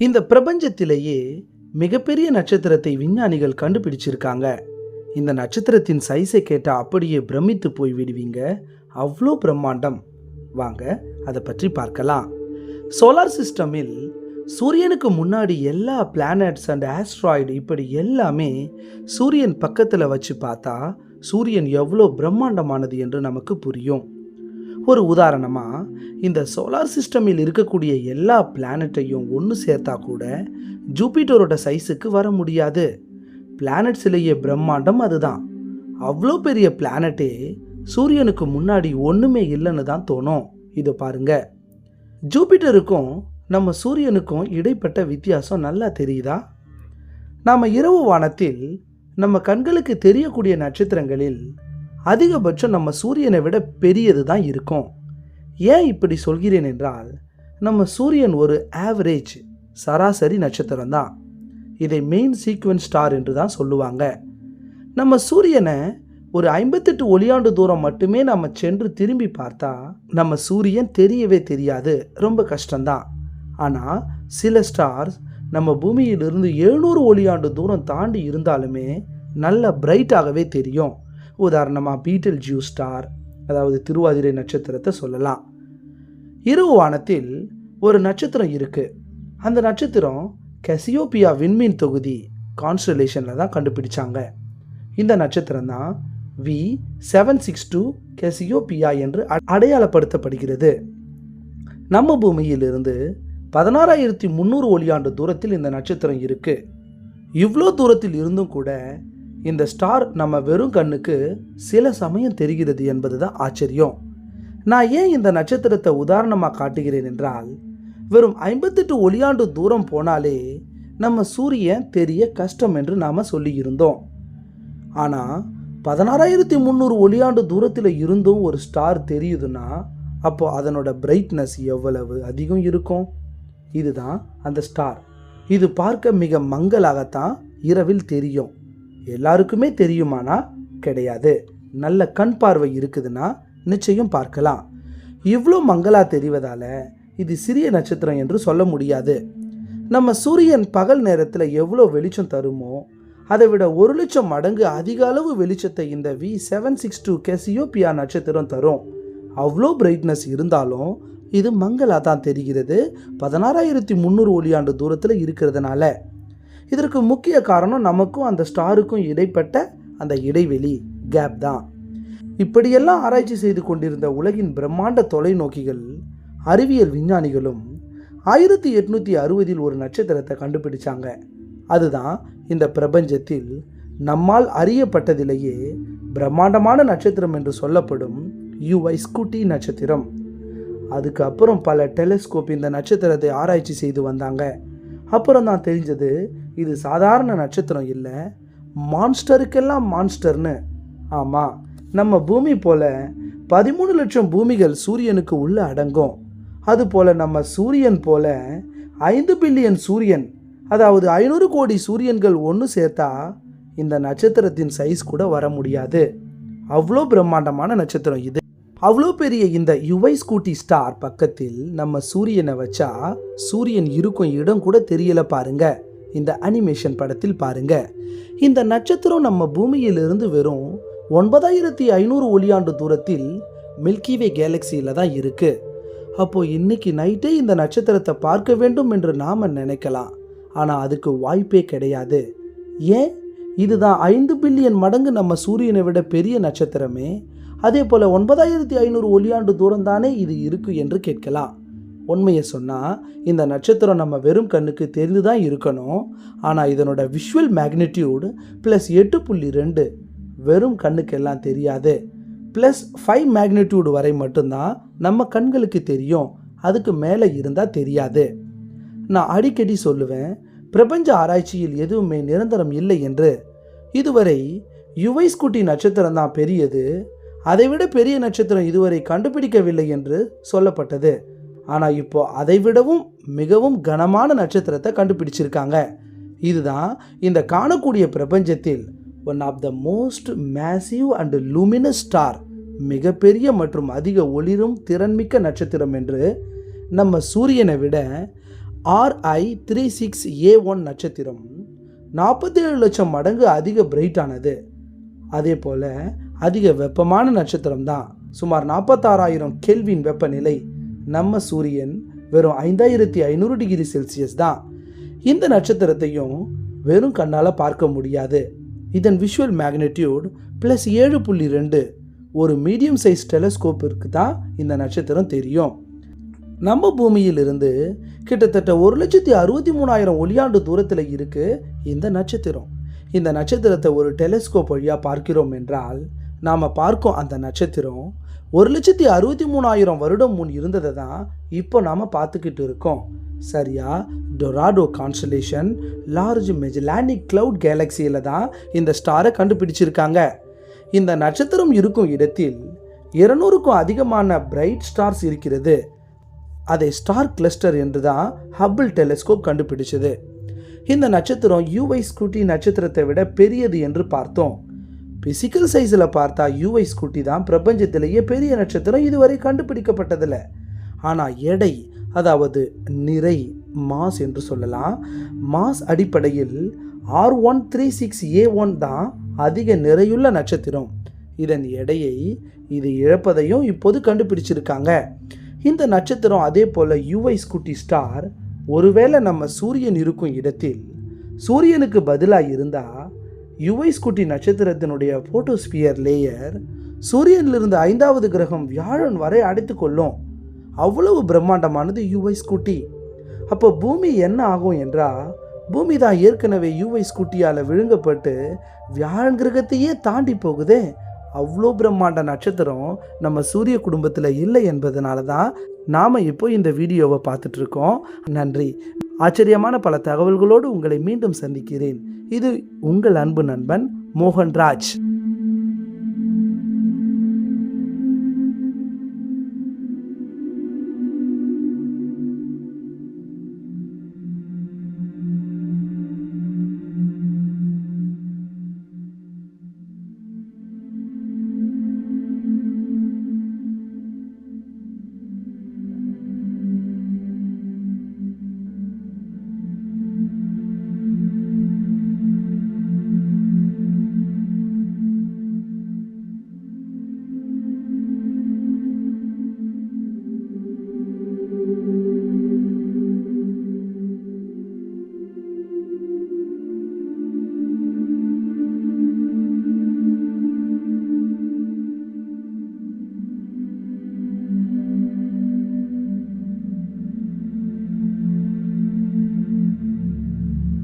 இந்த பிரபஞ்சத்திலேயே மிகப்பெரிய நட்சத்திரத்தை விஞ்ஞானிகள் கண்டுபிடிச்சிருக்காங்க. இந்த நட்சத்திரத்தின் சைஸை கேட்டால் அப்படியே பிரமித்து போய் விடுவீங்க. அவ்வளோ பிரம்மாண்டம். வாங்க அதை பற்றி பார்க்கலாம். சோலார் சிஸ்டமில் சூரியனுக்கு முன்னாடி எல்லா பிளானட்ஸ் அண்ட் ஆஸ்ட்ராய்டு இப்படி எல்லாமே சூரியன் பக்கத்தில் வச்சு பார்த்தா சூரியன் எவ்வளோ பிரம்மாண்டமானது என்று நமக்கு புரியும். ஒரு உதாரணமாக இந்த சோலார் சிஸ்டமில் இருக்கக்கூடிய எல்லா பிளானட்டையும் ஒன்று சேர்த்தா கூட ஜூபிட்டரோட சைஸுக்கு வர முடியாது. பிளானட்ஸ்லேயே பிரம்மாண்டம் அதுதான். அவ்வளோ பெரிய பிளானட்டே சூரியனுக்கு முன்னாடி ஒன்றுமே இல்லைன்னு தான் தோணும். இது பாருங்க. ஜூபிட்டருக்கும் நம்ம சூரியனுக்கும் இடைப்பட்ட வித்தியாசம் நல்லா தெரியுதா? நாம் இரவு வானத்தில் நம்ம கண்களுக்கு தெரியக்கூடிய நட்சத்திரங்களில் அதிகபட்சம் நம்ம சூரியனை விட பெரியது தான் இருக்கும். ஏன் இப்படி சொல்கிறேன் என்றால் நம்ம சூரியன் ஒரு ஆவரேஜ் சராசரி நட்சத்திரம் தான் இதை மெயின் சீக்வன்ஸ் ஸ்டார் என்று தான் சொல்லுவாங்க. நம்ம சூரியனை ஒரு ஐம்பத்தெட்டு ஒளியாண்டு தூரம் மட்டுமே நம்ம சென்று திரும்பி பார்த்தா நம்ம சூரியன் தெரியவே தெரியாது. ரொம்ப கஷ்டம்தான். ஆனால் சில ஸ்டார்ஸ் நம்ம பூமியிலிருந்து எழுநூறு ஒளியாண்டு தூரம் தாண்டி இருந்தாலுமே நல்ல பிரைட்டாகவே தெரியும். உதாரணமாக பீட்டில் ஜியூ ஸ்டார் அதாவது திருவாதிரை நட்சத்திரத்தை சொல்லலாம். இரவு வானத்தில் ஒரு நட்சத்திரம் இருக்குது அந்த நட்சத்திரம் கெசியோபியா விண்மீன் தொகுதி கான்ஸ்டலேஷனில் தான் கண்டுபிடிச்சாங்க. இந்த நட்சத்திரம் தான் V seven six two Cassiopeia என்று அ- அடையாளப்படுத்தப்படுகிறது. நம்ம பூமியிலிருந்து பதினாறாயிரத்தி முந்நூறு ஒளியாண்டு தூரத்தில் இந்த நட்சத்திரம் இருக்குது இவ்வளோ தூரத்தில் இருந்தும் கூட இந்த ஸ்டார் நம்ம வெறும் கண்ணுக்கு சில சமயம் தெரிகிறது என்பது தான் ஆச்சரியம். நான் ஏன் இந்த நட்சத்திரத்தை உதாரணமாக காட்டுகிறேன் என்றால் வெறும் ஐம்பத்தெட்டு ஒளியாண்டு தூரம் போனாலே நம்ம சூரியன் தெரிய கஷ்டம் என்று நாம் சொல்லியிருந்தோம். ஆனால் பதினாறாயிரத்தி முந்நூறு ஒளியாண்டு தூரத்தில் இருந்தும் ஒரு ஸ்டார் தெரியுதுன்னா அப்போ அதனோட பிரைட்னஸ் எவ்வளவு அதிகம் இருக்கும்? இதுதான் அந்த ஸ்டார். இது பார்க்க மிக மங்களாகத்தான் இரவில் தெரியும். எல்லாருக்குமே தெரியுமானா? கிடையாது. நல்ல கண் பார்வை இருக்குதுன்னா நிச்சயம் பார்க்கலாம். இவ்வளோ மங்களா தெரிவதால இது சிறிய நட்சத்திரம் என்று சொல்ல முடியாது. நம்ம சூரியன் பகல் நேரத்தில் எவ்வளோ வெளிச்சம் தருமோ அதை விட ஒரு லட்சம் மடங்கு அதிக அளவு வெளிச்சத்தை இந்த V seven six two Cassiopeia நட்சத்திரம் தரும். அவ்வளோ பிரைட்னஸ் இருந்தாலும் இது மங்களா தான் தெரிகிறது. பதினாறாயிரத்தி முந்நூறு ஒளியாண்டு தூரத்தில் இருக்கிறதுனால. இதற்கு முக்கிய காரணம் நமக்கும் அந்த ஸ்டாருக்கும் இடைப்பட்ட அந்த இடைவெளி கேப் தான். இப்படியெல்லாம் ஆராய்ச்சி செய்து கொண்டிருந்த உலகின் பிரம்மாண்ட தொலைநோக்கிகள் அறிவியல் விஞ்ஞானிகளும் ஆயிரத்தி எட்நூற்றி அறுபதில் ஒரு நட்சத்திரத்தை கண்டுபிடிச்சாங்க. அதுதான் இந்த பிரபஞ்சத்தில் நம்மால் அறியப்பட்டதிலேயே பிரம்மாண்டமான நட்சத்திரம் என்று சொல்லப்படும் யுவை ஸ்கூட்டி நட்சத்திரம். அதுக்கப்புறம் பல டெலிஸ்கோப் இந்த நட்சத்திரத்தை ஆராய்ச்சி செய்து வந்தாங்க. அப்புறம் தான் தெரிஞ்சது இது சாதாரண நட்சத்திரம் இல்லை மான்ஸ்டருக்கெல்லாம் மான்ஸ்டர்னு ஆமாம் நம்ம பூமி போல் பதிமூணு லட்சம் பூமிகள் சூரியனுக்கு உள்ளே அடங்கும். அதுபோல் நம்ம சூரியன் போல ஐந்து பில்லியன் சூரியன் அதாவது ஐநூறு கோடி சூரியன்கள் ஒன்று சேர்த்தா இந்த நட்சத்திரத்தின் சைஸ் கூட வர முடியாது. அவ்வளோ பிரம்மாண்டமான நட்சத்திரம் இது. அவ்வளோ பெரிய இந்த யுவை ஸ்கூட்டி ஸ்டார் பக்கத்தில் நம்ம சூரியனை வச்சா சூரியன் இருக்கும் இடம் கூட தெரியல பாருங்க. இந்த அனிமேஷன் படத்தில் பாருங்க. இந்த நட்சத்திரம் நம்ம பூமியிலிருந்து வெறும் ஒன்பதாயிரத்தி ஐநூறு ஒளியாண்டு தூரத்தில் மில்கிவே கேலக்சியில் தான் இருக்குது அப்போது இன்னைக்கு நைட்டே இந்த நட்சத்திரத்தை பார்க்க வேண்டும் என்று நாம் நினைக்கலாம். ஆனால் அதுக்கு வாய்ப்பே கிடையாது. ஏன்? இதுதான் ஐந்து பில்லியன் மடங்கு நம்ம சூரியனை விட பெரிய நட்சத்திரமே. அதே போல் ஒன்பதாயிரத்தி ஐநூறு ஒளியாண்டு தூரம் தானே இது இருக்குது என்று கேட்கலாம். உண்மையை சொன்னால் இந்த நட்சத்திரம் நம்ம வெறும் கண்ணுக்கு தெரிந்து தான் இருக்கணும். ஆனால் இதனோட விஷுவல் மேக்னிடியூடு ப்ளஸ் எட்டு புள்ளி ரெண்டு வெறும் கண்ணுக்கெல்லாம் தெரியாது. ப்ளஸ் ஃபைவ் மேக்னிடியூடு வரை மட்டும்தான் நம்ம கண்களுக்கு தெரியும். அதுக்கு மேலே இருந்தால் தெரியாது. நான் அடிக்கடி சொல்லுவேன் பிரபஞ்ச ஆராய்ச்சியில் எதுவுமே நிரந்தரம் இல்லை என்று. இதுவரை யுவை ஸ்கூட்டி நட்சத்திரம் தான் பெரியது. அதைவிட பெரிய நட்சத்திரம் இதுவரை கண்டுபிடிக்கவில்லை என்று சொல்லப்பட்டது. ஆனால் இப்போ அதைவிடவும் மிகவும் கனமான நட்சத்திரத்தை கண்டுபிடிச்சிருக்காங்க. இதுதான் இந்த காணக்கூடிய பிரபஞ்சத்தில் one of the most massive and luminous star மிகப்பெரிய மற்றும் அதிக ஒளிரும் திறன்மிக்க நட்சத்திரம் என்று நம்ம சூரியனை விட RI three six A one நட்சத்திரம் நாற்பத்தேழு லட்சம் மடங்கு அதிக பிரைட்டானது அதே போல் அதிக வெப்பமான நட்சத்திரம் தான் சுமார் நாற்பத்தாறாயிரம் கெல்வின் வெப்பநிலை. நம்ம சூரியன் வெறும் ஐந்தாயிரத்தி ஐநூறு டிகிரி செல்சியஸ் தான். இந்த நட்சத்திரத்தையும் வெறும் கண்ணால் பார்க்க முடியாது. இதன் விஷுவல் மேக்னெட்யூட் ப்ளஸ் ஏழு புள்ளி ரெண்டு. ஒரு மீடியம் சைஸ் டெலஸ்கோப்பிற்கு தான் இந்த நட்சத்திரம் தெரியும். நம்ம பூமியிலிருந்து கிட்டத்தட்ட ஒரு லட்சத்தி அறுபத்தி மூணாயிரம் ஒளியாண்டு தூரத்தில் இருக்குது இந்த நட்சத்திரம். இந்த நட்சத்திரத்தை ஒரு டெலஸ்கோப் வழியாக பார்க்கிறோம் என்றால் நாம் பார்க்கும் அந்த நட்சத்திரம் ஒரு லட்சத்தி அறுபத்தி மூணாயிரம் வருடம் முன் இருந்ததை தான் இப்போ நாம் பார்த்துக்கிட்டு இருக்கோம். சரியா? Dorado constellation large Magellanic cloud கேலக்சியில் தான் இந்த ஸ்டாரை கண்டுபிடிச்சிருக்காங்க. இந்த நட்சத்திரம் இருக்கும் இடத்தில் இருநூறுக்கும் அதிகமான பிரைட் ஸ்டார்ஸ் இருக்கிறது. அதை ஸ்டார் கிளஸ்டர் என்று தான் ஹப்பிள் டெலிஸ்கோப் கண்டுபிடிச்சது. இந்த நட்சத்திரம் யூவை ஸ்கூட்டி நட்சத்திரத்தை விட பெரியது என்று பார்த்தோம். பிசிக்கல் சைஸில் பார்த்தா யூஐ ஸ்கூட்டி தான் பிரபஞ்சத்திலேயே பெரிய நட்சத்திரம் இதுவரை கண்டுபிடிக்கப்பட்டதில்ல. ஆனால் எடை அதாவது நிறை மாஸ் என்று சொல்லலாம். மாஸ் அடிப்படையில் R one three six A one தான் அதிக நிறையுள்ள நட்சத்திரம். இதன் எடையை இது இழப்பதையும் இப்போது கண்டுபிடிச்சிருக்காங்க. இந்த நட்சத்திரம் அதே போல் யூஐ ஸ்கூட்டி ஸ்டார் ஒருவேளை நம்ம சூரியன் இருக்கும் இடத்தில் சூரியனுக்கு பதிலாக இருந்தால் யுவை ஸ்கூட்டி நட்சத்திரத்தினுடைய போட்டோஸ்பியர் லேயர் சூரியனிலிருந்து ஐந்தாவது கிரகம் வியாழன் வரை அடைத்து கொள்ளும். அவ்வளவு பிரம்மாண்டமானது யுவை ஸ்கூட்டி. அப்போ பூமி என்ன ஆகும் என்றால் பூமி தான் ஏற்கனவே யுவை ஸ்கூட்டியால் விழுங்கப்பட்டு வியாழன் கிரகத்தையே தாண்டி போகுதே. அவ்வளோ பிரம்மாண்ட நட்சத்திரம் நம்ம சூரிய குடும்பத்தில் இல்லை என்பதனால தான் நாம் இப்போ இந்த வீடியோவை பார்த்துட்ருக்கோம். நன்றி. ஆச்சரியமான பல தகவல்களோடு உங்களை மீண்டும் சந்திக்கிறேன். இது உங்கள் அன்பு நண்பன் மோகன்ராஜ்.